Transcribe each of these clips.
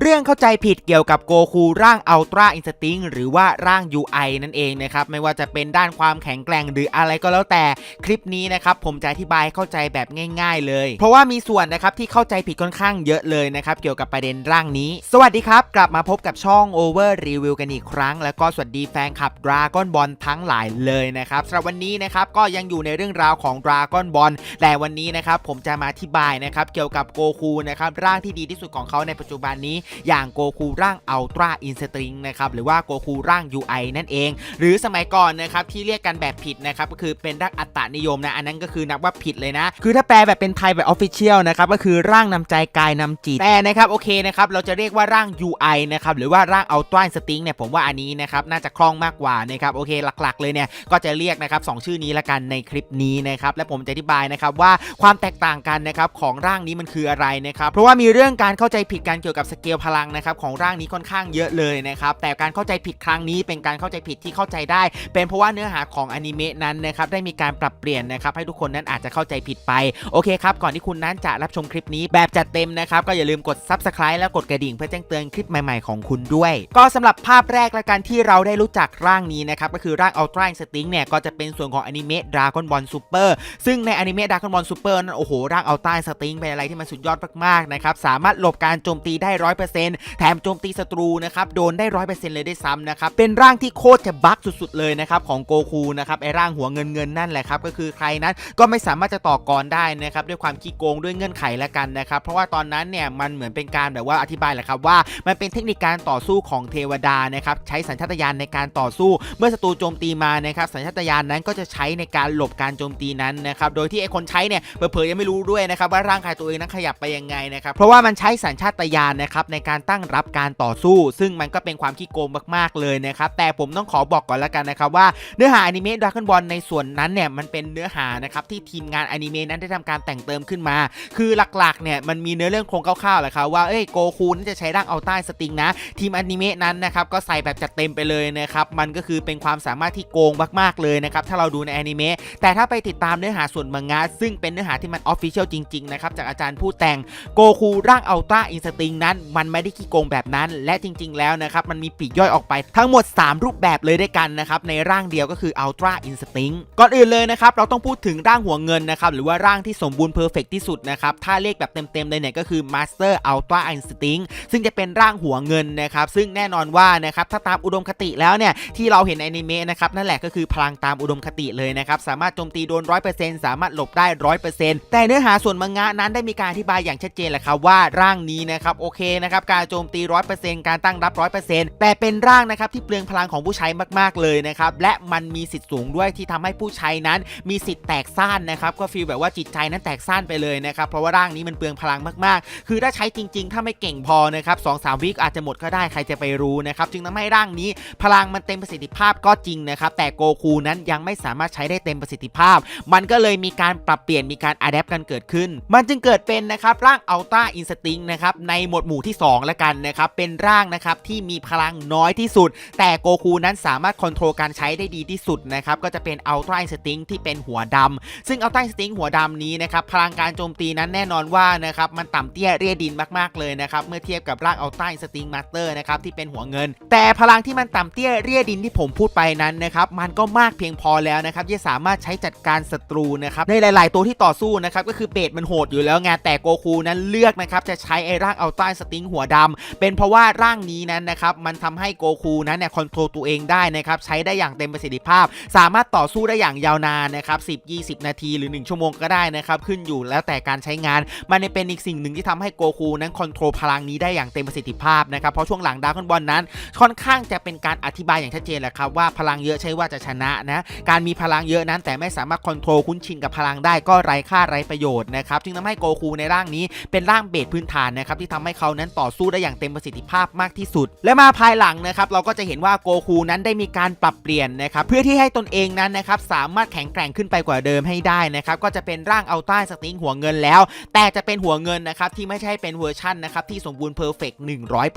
เรื่องเข้าใจผิดเกี่ยวกับโกคูร่างอัลตร้าอินสติ้งหรือว่าร่าง UI นั่นเองนะครับ ไม่ว่าจะเป็นด้านความแข็งแกร่งหรืออะไรก็แล้วแต่คลิปนี้นะครับ ผมจะอธิบายให้เข้าใจแบบง่าย ๆ เลย เพราะว่ามีส่วนนะครับที่เข้าใจผิดค่อนข้างเยอะเลยนะครับ เกี่ยวกับประเด็นร่างนี้ สวัสดีครับ กลับมาพบกับช่อง Over Review กันอีกครั้ง แล้วก็สวัสดีแฟนคลับ Dragon Ball ทั้งหลายเลยนะครับสำหรับวันนี้นะครับก็ยังอยู่ในเรื่องราวของ Dragon Ball แต่วันนี้นะครับผมจะมาอธิบายนะครับเกี่ยวกับโกคูนะครับร่างที่ดีที่สุดของเขาในปัจจุบันนี้อย่างโกคูร่างอัลตร้าอินสตริงนะครับหรือว่าโกคูร่าง UI นั่นเอง หรือสมัยก่อนนะครับที่เรียกกันแบบผิดนะครับก็คือเป็นร่างอัตตนิยมนะอันนั้นก็คือนับว่าผิดเลยนะ คือถ้าแปลแบบเป็นไทยแบบออฟฟิเชียลนะครับก็คือร่างนำใจกายนำจิตแต่นะครับโอเคนะครับเราจะเรียกว่าร่าง UI นะครับหรือว่าร่างอัลตร้าอินสตริงเนี่ยผมว่าอันนี้นะครับน่าจะคล่องมากกว่านะครับโอเคหลักๆ เลยเนี่ยก็จะเรียกนะครับสองชื่อนี้ละกันในคลิปนี้นะครับและผมจะอธิบายนะครับว่าความแตกต่างกันนะครับของร่างนี้มันคืออะไรนะครับเพราะว่ามีเรื่องการเข้าใจผิดกันเกี่ยวกับสเกลพลังนะครับของร่างนี้ค่อนข้างเยอะเลยนะครับแต่การเข้าใจผิดครั้งนี้เป็นการเข้าใจผิดที่เข้าใจได้ เป็นเพราะว่าเนื้อหาของอนิเมะนั้นนะครับได้มีการปรับเปลี่ยนนะครับให้ทุกคนนั้นอาจจะเข้าใจผิดไปโอเคครับก่อนที่คุณนั้นจะรับชมคลิปนี้แบบจัดเต็มนะครับก็อย่าลืมกด subscribe แล้วกดกระดิ่งเพื่อแจ้งเตือนคลิปใหม่ๆของคุณด้วย ก็สำหรับภาพแรกและกันที่เราได้รู้จักร่างนี้นะครับก็คือร่าง Ultra Instinct เนี่ยก็จะเป็นส่วนของอนิเมะ Dragon Ball Super ซึ่งในอนิเมะ Dragon Ball Super นั้นโอ้โหร่าง Ultra Instinct เป็นอะไรที่มันสุดยอดมากๆนะครับสามารถหลบการโจมตีได้100%แถมโจมตีศัตรูนะครับโดนได้ 100%เลยได้ซ้ำนะครับเป็นร่างที่โคตรจะบั๊กสุดๆเลยนะครับของโกคูนะครับไอร่างหัวเงินเงินนั่นแหละครับก็คือใครนั้นก็ไม่สามารถจะต่อกรได้นะครับด้วยความขี้โกงด้วยเงื่อนไขละกันนะครับเพราะว่าตอนนั้นเนี่ยมันเหมือนเป็นการแบบว่าอธิบายแหละครับว่ามันเป็นเทคนิคการต่อสู้ของเทวดานะครับใช้สัญชาตญาณในการต่อสู้ เมื่อศัตรูโจมตีมานะครับสัญชาตญาณนั้นก็จะใช้ในการหลบการโจมตีนั้นนะครับโดยที่ไอคนใช้เนี่ยเผลอๆยังไม่รู้ด้วยนะครับว่าร่างกายตัวเองนั้นขยับไปยังไงนะครับเพราะว่ามันใช้สัญชาตญาณนะครับในการตั้งรับการต่อสู้ ซึ่งมันก็เป็นความขี้โกงมากๆเลยนะครับแต่ผมต้องขอบอกก่อนแล้วกันนะครับว่าเนื้อหาอนิเมะดราก้อนบอลในส่วนนั้นเนี่ยมันเป็นเนื้อหานะครับที่ทีมงานอนิเมะนั้นได้ทำการแต่งเติมขึ้นมา คือหลักๆเนี่ยมันมีเนื้อเรื่องโครงคร่าวๆแหละครับว่าเอ้ยโกคูนั้นจะใช้ร่างเอาใต้สติงนะ ทีมอนิเมะนั้นนะครับก็ใส่แบบจัดเต็มไปเลยนะครับมันก็คือเป็นความสามารถที่โกงมากๆเลยนะครับถ้าเราดูในอนิเมะแต่ถ้าไปติดตามเนื้อหาส่วนมังงะซึ่งเป็นเนื้อหาที่มันออฟฟิเชียลจริงๆนะครับจากอาจารย์ผู้แต่งโกคูร่างอัลตร้าอินสติงนั้นมันไม่ได้ขี้โกงแบบนั้น และจริง ๆ แล้วนะครับมันมีปีกย่อยออกไปทั้งหมด 3 รูปแบบเลยด้วยกันนะครับในร่างเดียวก็คืออัลตร้าอินสติงก่อนอื่นเลยนะครับเราต้องพูดถึงร่างหัวเงินนะครับหรือว่าร่างที่สมบูรณ์เพอร์เฟกที่สุดนะครับถ้าเรียกแบบเต็มๆเลยเนี่ยก็คือ Master Ultra Instinct ซึ่งจะเป็นร่างหัวเงินนะครับซึ่งแน่นอนว่านะครับถ้าตามอุดมคติแล้วเนี่ยที่เราเห็นในอนิเมะนะครับนั่นแหละก็คือพลังตามอุดมคติเลยนะครับสามารถโจมตีโดน 100%สามารถหลบได้ 100%แต่เนื้อหาส่วนมังงะนั้นได้มีการอธิบายอย่างชัดเจนแหละครับว่าร่างนี้นะครับโอเคนะครับการโจมตี 100%การตั้งรับ 100%แต่เป็นร่างนะครับที่เปลืองพลังของผู้ใช้มากๆเลยนะครับและมันมีสิทธิ์สูงด้วยที่ทำให้ผู้ใช้นั้น มีสิทธิ์แตกซ่านนะครับก็ฟีลแบบว่าจิตใจนั้นแตกซ่านไปเลยนะครับเพราะว่าร่างนี้มันเปลืองพลังมากๆ คือถ้าใช้จริง ๆ ถ้าไม่เก่งพอนะครับสองสามวิอาจจะหมดก็ได้ใครจะไปรู้นะครับจึงทำให้ร่างนี้พลังมันเต็มประสิทธิภาพก็จริงนะครับแต่โกคูนั้นยังไม่สามารถใช้ได้เต็มประสิทธิภาพ มันก็เลยมีการปรับเปลี่ยนมีการอัดแอปกันเกิดขึ้น มันจึงเกิดเป็นนะครับร่างอัลต้าอินสติงนะครับในหมวดหมู่ที่2แล้วกันนะครับเป็นร่างนะครับที่มีพลังน้อยที่สุด แต่โกคูนั้นสามารถควบคุมการใช้ได้ดีที่สุดนะครับก็จะเป็นอัลตร้าอินสติงที่เป็นหัวดำซึ่งอัลตร้าอินสติงหัวดำนี้นะครับพลังการโจมตีนั้นแน่นอนว่านะครับมันต่ำเตี้ยเรียดินมากๆเลยนะครับเมื่อเทียบกับร่างอัลตร้าอินสติงมาสเตอร์นะครับที่เป็นหัวเงิน แต่พลังที่มันต่ำเตี้ยเรียดินที่ผมพูดไปนั้นนะครับมันก็มากเพียงพอแล้วนะครับที่สามารถใช้จัดการศัตรูนะครับในหลาย ๆ ตัวที่ต่อสู้นะครับก็คือเบสมันโหดอยู่แล้วไงแต่โกคูนั้นเลือกนะครับจะใช้ไอ้ร่างอัลตร้าสติงหัวดำเป็นเพราะว่าร่างนี้นั้นนะครับมันทำให้โกคูนั้นเนี่ยคอนโทรลตัวเองได้นะครับใช้ได้อย่างเต็มประสิทธิภาพ สามารถต่อสู้ได้อย่างยาวนานนะครับ10 20 นาทีหรือ 1 ชั่วโมงก็ได้นะครับขึ้นอยู่แล้วแต่การใช้งาน มันเป็นอีกสิ่งหนึ่งที่ทำให้โกคูนั้นคอนโทรลพลังนี้ได้อย่างเต็มประสิทธิภาพนะครับเพราะช่วงหลังดาร์คอนบอลนั้น ค่อนข้างจะเป็นการอธิบายอย่างชัดเจนแหละครับว่าพลังเยอะใช่ว่าจะชนะนะการมีพลังเยอะนั้นแต่ไม่สามารถคอนโทรลคุ้นชินกับพลังได้ก็ไร้ค่าไร้ประโยชน์นะครับจึงทำให้โกคูในร่างนี้เป็นร่างเบสพื้นฐานนะครับที่ทำให้เขานั้นต่อสู้ได้อย่างเต็มประสิทธิภาพมากที่สุด และมาภายหลังนะครับเราก็จะเห็นว่าโกคูนั้นได้มีการปรับเปลี่ยนนะครับเพื่อที่ให้ตนเองนั้นนะครับสามารถแข็งแกร่งขึ้นไปกว่าเดิมให้ได้นะครับก็จะเป็นร่างเอาใต้สติงหัวเงินแล้ว แต่จะเป็นหัวเงินนะครับที่ไม่ใช่เป็นเวอร์ชันนะครับที่สมบูรณ์เพอร์เฟกต์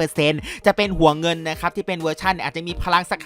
100%จะเป็นหัวเงินนะครับที่เป็นเวอร์ชันอาจจะมีพลังสัก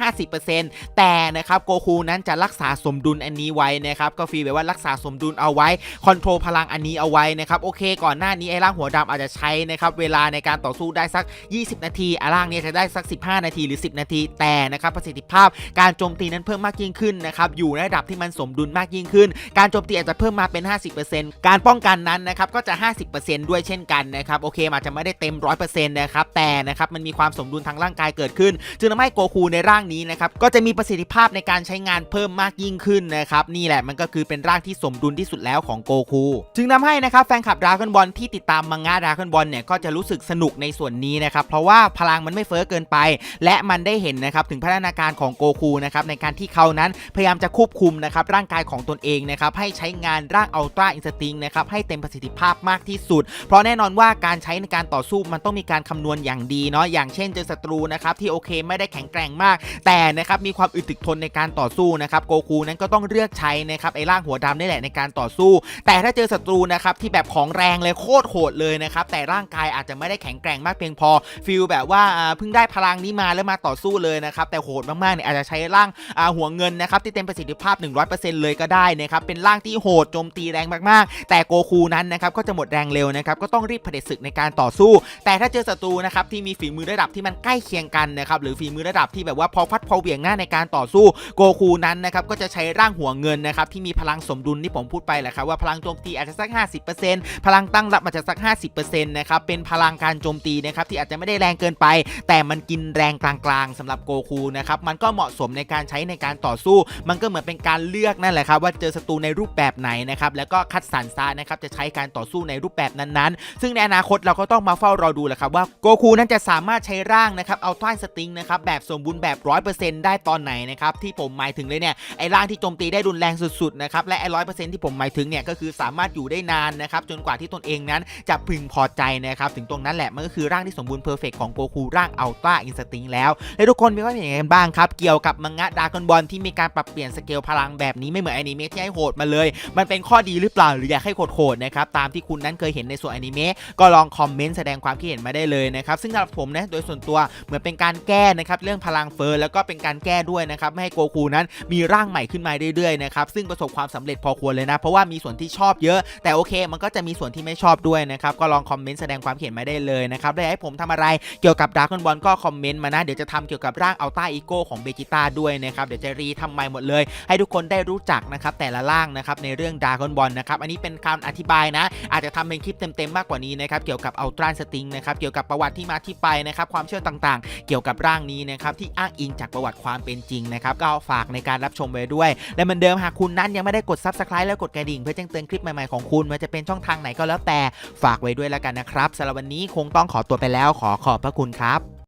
50%แต่นะครับโกคูนั้นจะรักษาสมดุลอันนี้ไว้นะครับก็ฟีลแบบว่ารักษาสมดุลเอาไว้คอนโทรลพลังอันนี้เอาไว้นะครับโอเค ก่อนหน้านี้ไอ้ร่างหัวดำอาจจะใช้นะครับเวลาในการต่อสู้ได้สัก 20 นาที อาร่างเนี่ยจะได้สัก 15 นาทีหรือ 10 นาที แต่นะครับประสิทธิภาพการโจมตีนั้นเพิ่มมากยิ่งขึ้นนะครับอยู่ในระดับที่มันสมดุลมากยิ่งขึ้น การโจมตีอาจจะเพิ่มมาเป็น 50%การป้องกันนั้นนะครับก็จะ 50%ด้วยเช่นกันนะครับโอเคอาจจะไม่ได้เต็ม 100%นะครับแต่นะครับมันมีความสมดุลทางร่างกายเกิดขึ้น จึงทำให้โกคูในร่างนี้นะครับก็จะมีประสิทธิภาพในการใช้งานเพิ่มมากยิ่งขึ้นนะครับนี่แหละมันก็คือเป็นร่างที่สมดุลที่สุดแล้วของโกคู จึงทำให้นะครับแฟนคลับดราก้อนบอลที่ติดตามมังงะดราก้อนบอลเนี่ยก็จะรู้สึกสนุกในส่วนนี้นะครับเพราะว่าพลังมันไม่เฟ้อเกินไป และมันได้เห็นนะครับถึงพัฒนาการของโกคูนะครับในการที่เขานั้นพยายามจะควบคุมนะครับร่างกายของตนเองนะครับให้ใช้งานร่างอัลตร้าอินสติ้งนะครับให้เต็มประสิทธิภาพมากที่สุด เพราะแน่นอนว่าการใช้ในการต่อสู้มันต้องมีการคำนวณอย่างดีเนาะอย่างเช่นเจอศัตรูนะครับที่โอเคไม่ได้แข็งแกร่งมาก แต่นะครับมีความอึดถึกทนในการต่อสู้นะครับโกคูนั้นก็ต้องเลือกใช้นะครับไอ้ร่างหัวดำนี่แหละในการต่อสู้ แต่ถ้าเจอศัตรูนะครับที่แบบของแรงเลยโคตรโหดเลยนะครับแต่ร่างกายอาจจะไม่ได้แข็งแกร่งมากเพียงพอฟิลแบบว่าเพิ่งได้พลังนี้มาแล้วมาต่อสู้เลยนะครับแต่โหดมากๆเนี่ยอาจจะใช้ร่างหัวเงินนะครับที่เต็มประสิทธิภาพ 100%เลยก็ได้นะครับเป็นร่างที่โหดโจมตีแรงมากๆ แต่โกคูนั้นนะครับก็จะหมดแรงเร็วนะครับก็ต้องรีบเผด็จศึกในการต่อสู้ แต่ถ้าเจอศัตรูนะครับที่มีฝีมือระดับที่มันใกล้เคียงกันนะครับหรือฝีมือระดับที่แบบว่าพอพัดพอเหวี่ยงง่าในการต่อสู้โกคูนั้นนะครับก็จะใช้ร่างหัวเงินนะครับที่มีพลังสมดุลที่ผมพูดไปแหละครับว่าพลังโจมตีอาจจะสัก 50%พลังตั้งรับอาจจะสัก 50%นะครับเป็นพลังการโจมตีนะครับที่อาจจะไม่ได้แรงเกินไป แต่มันกินแรงกลางๆสำหรับโกคูนะครับมันก็เหมาะสมในการใช้ในการต่อสู้ มันก็เหมือนเป็นการเลือกนั่นแหละครับว่าเจอศัตรูในรูปแบบไหนนะครับแล้วก็คัดสรรซะนะครับจะใช้การต่อสู้ในรูปแบบนั้นๆ ซึ่งในอนาคตเราก็ต้องมาเฝ้ารอดูแหละครับว่าโกคูนั้นจะสามารถใช้ร่างนะครับเอาต้านสติงนะครับแบบสมบูรณ์แบบ 100%ได้ตอนไหนนะครับที่ผมหมายถึงเลยเนี่ยไอ้ร่างที่โจมตีได้รุนแรงสุดๆนะครับและไอ้ร้อยเปอร์เซ็นต์ที่ผมหมายถึงเนี่ยก็คือสามารถอยู่ได้นานนะครับจนกว่าที่ตนเองนั้นจะพึงพอใจนะครับถึงตรงนั้นแหละมันก็คือร่างที่สมบูรณ์เพอร์เฟกของโกคูร่างอัลตร้าอินสติ้งแล้วและทุกคนมีความเห็นยังไงบ้างครับ เกี่ยวกับมังงะดากอนบอลที่มีการปรับเปลี่ยนสเกลพลังแบบนี้ไม่เหมือนอนิเมะที่ให้โหดมาเลย มันเป็นข้อดีหรือเปล่าหรืออยากให้โหดๆนะครับตามที่คุณนั้นเคยเห็นในส่วนอนิเมะก็ลองคอมเมนต์แสดงความคิดเห็นมาได้เลยนะครับซึ่งสำหรับผมนะโดยส่วนตัวเหมือนเป็นการแก้นะครับเรื่องพลังเฟอร์แล้วก็เป็นการแก้ด้วยนะครับไม่ให้โกคูนั้นมีร่างใหม่ขึ้นมาเรื่อยๆนะครับซึ่งประสบความสำเร็จพอควรเลยนะ เพราะว่ามีส่วนที่ชอบเยอะ แต่โอเค มันก็จะมีส่วนที่ไม่ชอบด้วยนะครับก็ลองคอมเมนต์แสดงความคิดเห็นมาได้เลยนะครับและอยากให้ผมทำอะไรเกี่ยวกับดากอนบอลก็คอมเมนต์มานะ เดี๋ยวจะทำเกี่ยวกับร่างอัลต้าอีโก้ของเบจิต้าด้วยนะครับเดี๋ยวจะรีทำใหม่หมดเลย ให้ทุกคนได้รู้จักนะครับแต่ละร่างนะครับในเรื่องดากอนบอลนะครับอันนี้เป็นคำอธิบายนะ อาจจะทำเป็นคลิปเต็มๆมากกว่านี้นะครับเกี่ยวกับอัลตร้าสติงนะครับเกี่ยวกับประวัติที่มาที่ไปนะครับความเชื่อต่างๆ เกี่ยวกับร่างนี้นะครับที่อ้างอิงจากประวัติความเป็นจริงนะครับก็ฝากในการรับชมไว้ด้วย และเหมือนเดิมหากคุณนั้นยังไม่ได้กด subscribe แล้วกดกระดิ่งเพื่อแจ้งเตือนคลิปใหม่ๆของคุณไว่าจะเป็นช่องทางไหนก็แล้วแต่ฝากไว้ด้วยแล้วกันนะครับสำหรับวันนี้คงต้องขอตัวไปแล้วขอขอบพระคุณครับ